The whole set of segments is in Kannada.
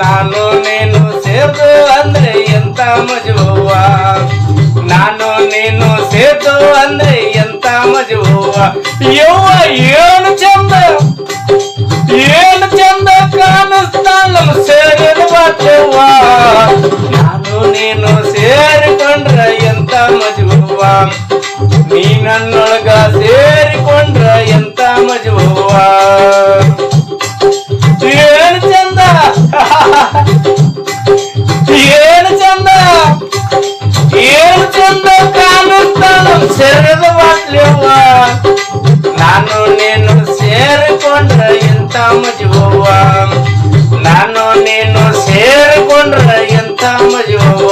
ನಾನು ನೀನು ಸೇರ್ದು ಅಂದ್ರೆ ಎಂತ ಮಜುವ ನಾನು ನೀನು ಸೇರ್ದು ಅಂದ್ರೆ ಎಂತ ಮಜುವ ಯವ್ವ ಏನು ಚಂದ ಏನು ಚಂದ ಕಾಣಿಸ್ತಾ ನಮ್ಮ ಸೇರಿದ ಬಾಟ್ಯವ್ವ ನಾನು ನೀನು ಸೇರಿಕೊಂಡ್ರ ಎಂತ ಮಜುವ ನೀ ನನ್ನೊಳಗ ಸೇರಿಕೊಂಡ್ರ ಎಂತ ಮಜುವ ಏನು ಚಂದ ಏನು ಚಂದ ಕಾಣುತ್ತಾ ನಮ್ ಸೇರಿದ ಬಾಟ್ಲಿಯವ್ವ ನಾನು ನೀನು ಸೇರಿಕೊಂಡ್ರ ಎಂತ ಮಜುವ ನಾನು ನೀನು ಸೇರಿಕೊಂಡ್ರ ಎಂತ ಮಜುವ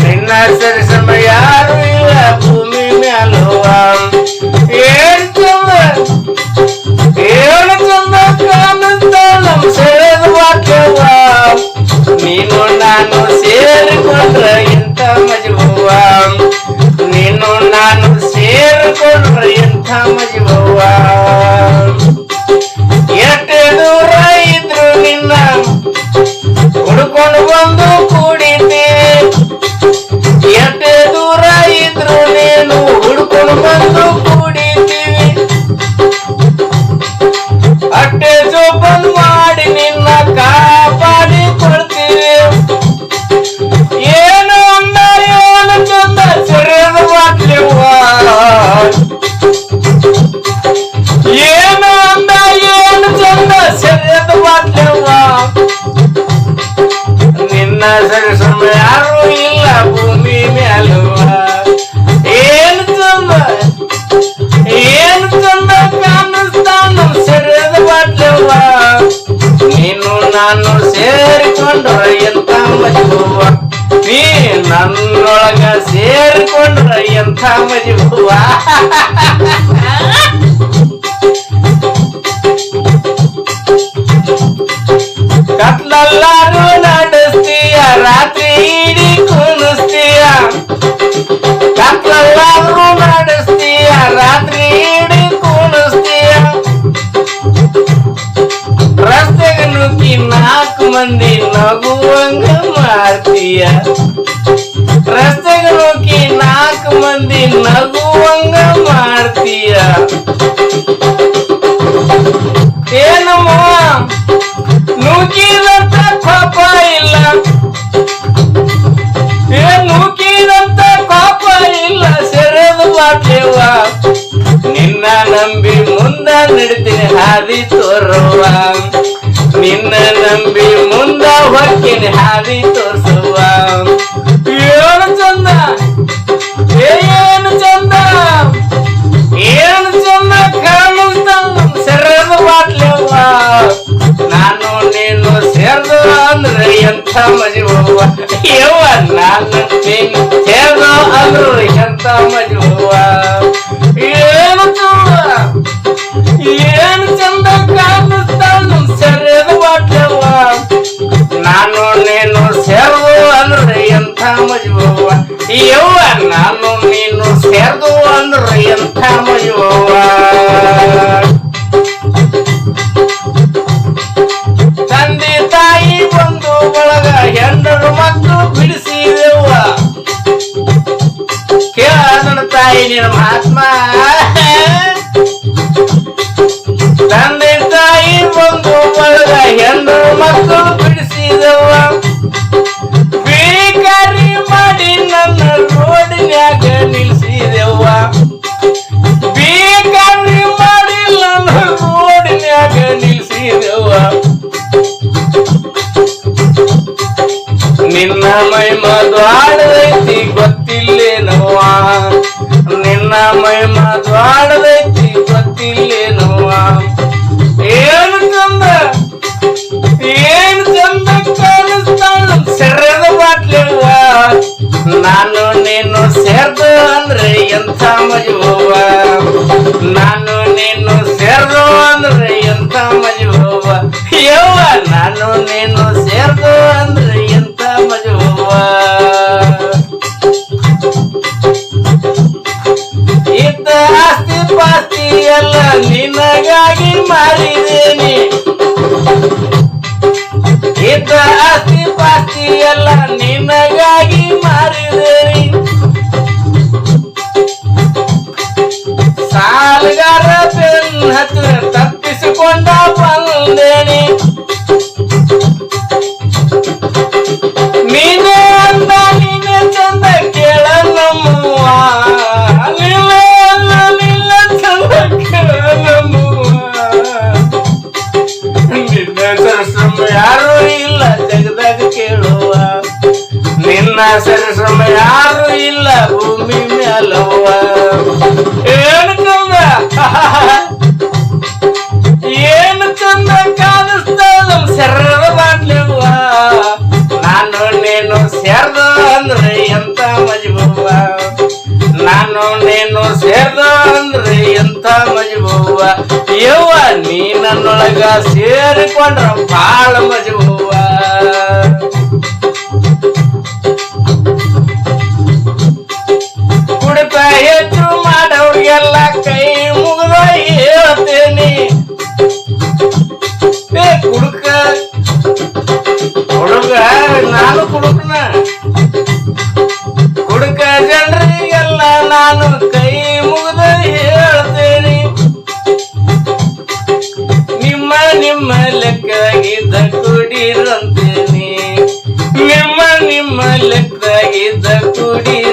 ನಿನ್ನ ಸರಿಸಮ ಯಾರು ಇಲ್ಲ ಭೂಮಿ ಮೇಲುವ ಏನ್ ಚಂದ ಏನ್ ಚಂದ ಕಾಣುತ್ತ ನಮ್ ಸೆಳೆದ ಬಾಟ್ಲೇವ ನೀನು ನಾನು ಸೇರಿಕೊಂಡ್ರ ಎಂತ ಮಜುವ ನೀನು ನಾನು ಸೇರಿಕೊಂಡ್ರ ಎಂಥ ಮಜುವ ಸೇರಿಕೊಂಡ್ರ ಎಂತ ಮಜುವ ನೀ ನನ್ನೊಳಗ ಸೇರಿಕೊಂಡ್ರ ಎಂಥ ಮಜುವ ಕತ್ಲಲ್ಲಾರು ನಡೆಸ್ತೀಯ ರಾತ್ರಿ ಇಡೀ ಕುಣಿಸ್ತೀಯ. ನಗುವಂಗ ಮಾಡ್ತೀಯ ರಸ್ತೆಗೆ ಕಿ ನಾಲ್ಕು ಮಂದಿ ನಗುವಂಗ ಮಾಡ್ತೀಯ ಏನಮ್ಮ? ನುಗ್ಗಿದಂತ ಪಾಪ ಇಲ್ಲ. ಏ ನುಗ್ಗಿದಂತ ಪಾಪ ಇಲ್ಲ, ಸೆರೆದು ಬಾಟ್ಲೇವ ನಿನ್ನ ನಂಬಿ ಮುಂದ ನಡಿತೀನಿ ಹಾದಿ ತೋರುವ ನಿನ್ನ ನಂಬಿ ಮುಂದ ಹೊಕ್ಕಿನ ಹಾದಿ ತೋರಿಸುವ. ಏನು ಚಂದ ಏನು ಚಂದ ಏನು ಚಂದ ಕಾಣಿಸ್ತ ಸೆರೆದು ಬಾಟ್ಲೇವ ನಾನು ನೀನು ಸೇರ್ದು ಅಂದ್ರೆ ಎಂಥ ಮಜುವ ಯವ್ವ, ನಾನು ನೀನು ಸೇರ್ದು ಅಂದ್ರು ಎಂಥ ಮಜುವ ಯವ್ವ ನಾನು ನೀನು ಸೇರ್ದು ಅಂದ್ರೆ ಎಂಥ ಮಯುವ ತಂದೆ ತಾಯಿ ಬಂದು ಒಳಗ ಹೆಂಡರು ಮತ್ತು ಬಿಡಿಸಿದೆವ್ವ. ಕೇಳ ನನ್ನ ತಾಯಿ ನಿನ್ನ ಮಹಾತ್ಮ ಮಹಿಮ ದ್ವಾಡದೈತಿ ಗೊತ್ತಿಲ್ಲೇ ನವ್ವ ನಿನ್ನ ಮಹಿಮ ದ್ವಾಡದೈತಿ ಗೊತ್ತಿಲ್ಲೇ ನವ್ವ ಏನು ಚಂದ ಏನು ಚಂದ ಕಾಣಿಸ್ತಾಳ ಸೆರೆದ ಬಾಟ್ಲಿಲ್ವ ನಾನು ನೀನು ಸೇರ್ದು ಅಂದ್ರೆ ಎಂಥ ಮಜ மாறினேன் ನನ್ನ ಸಮಯ ಯಾರು ಇಲ್ಲ, ಭೂಮಿ ಮೇಲವ್ವ ಏನು ತಂದ ಏನು ತಂದ ಕಾಣಿಸ್ತ ನಮ್ ಶರಣ ನಾನು ನೀನು ಸೇರ್ದ ಅಂದ್ರೆ ಎಂತ ಮಜಬವ್ವ ನಾನು ನೀನು ಸೇರ್ದ ಅಂದ್ರೆ ಎಂತ ಮಜಬವ್ವ ಯವ್ವ ನೀ ನನ್ನೊಳಗ ಸೇರಿಕೊಂಡ್ರ ಬಾಳ ಮಜಬವ್ವ ಕುಡಿ